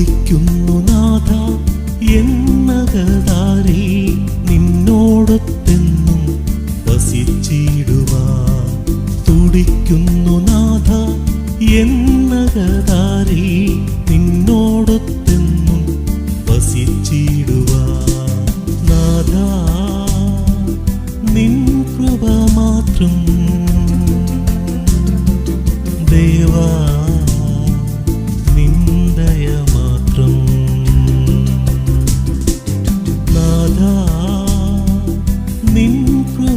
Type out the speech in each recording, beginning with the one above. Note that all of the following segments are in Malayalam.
സ്തുതിക്കുന്നു നാഥ എന്നകതാരി നിന്നോടൊത്തെന്നും വസിച്ചിടുവാ തുടിക്കുന്നു നാഥ എന്നകതാരി നിന്നോടൊത്തെന്നും വസിച്ചിടുവാ നാഥ നിൻ കൃപ മാത്രം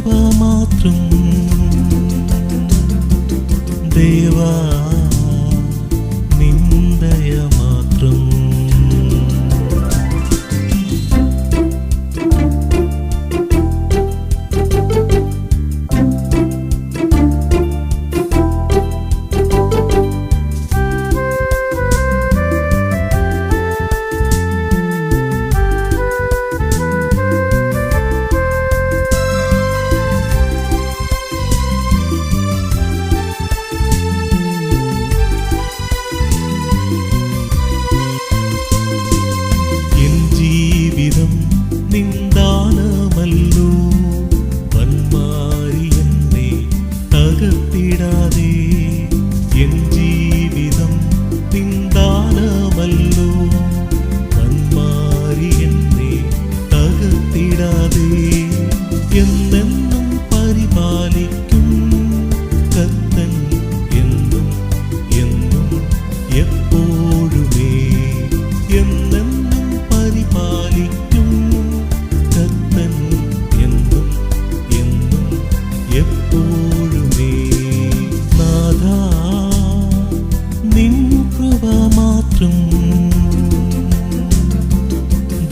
ഭാവമാത്രം விடாதே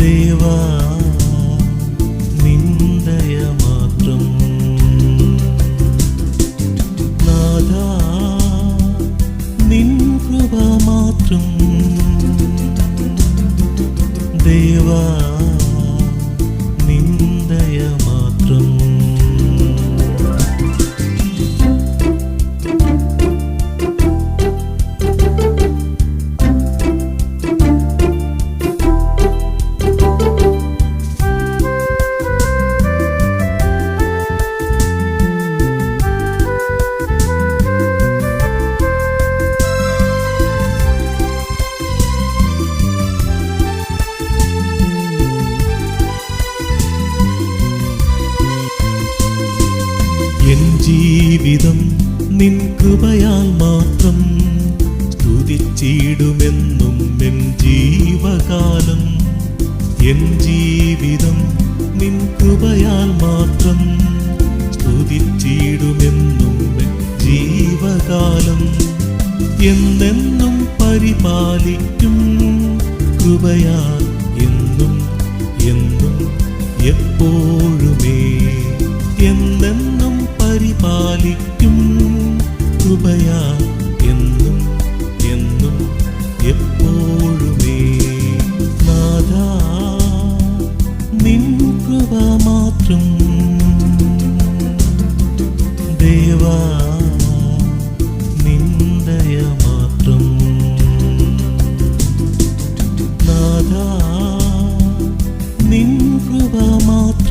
ദേവാ നിന്ദയ മാത്രം. നിൻ കൃപ മാത്രം. ജീവിതം നിൻ കൃപയാൽ മാത്രം സ്തുതിച്ചിടുമെന്നും എൻ ജീവകാലം. എൻ ജീവിതം നിൻ കൃപയാൽ മാത്രം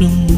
sung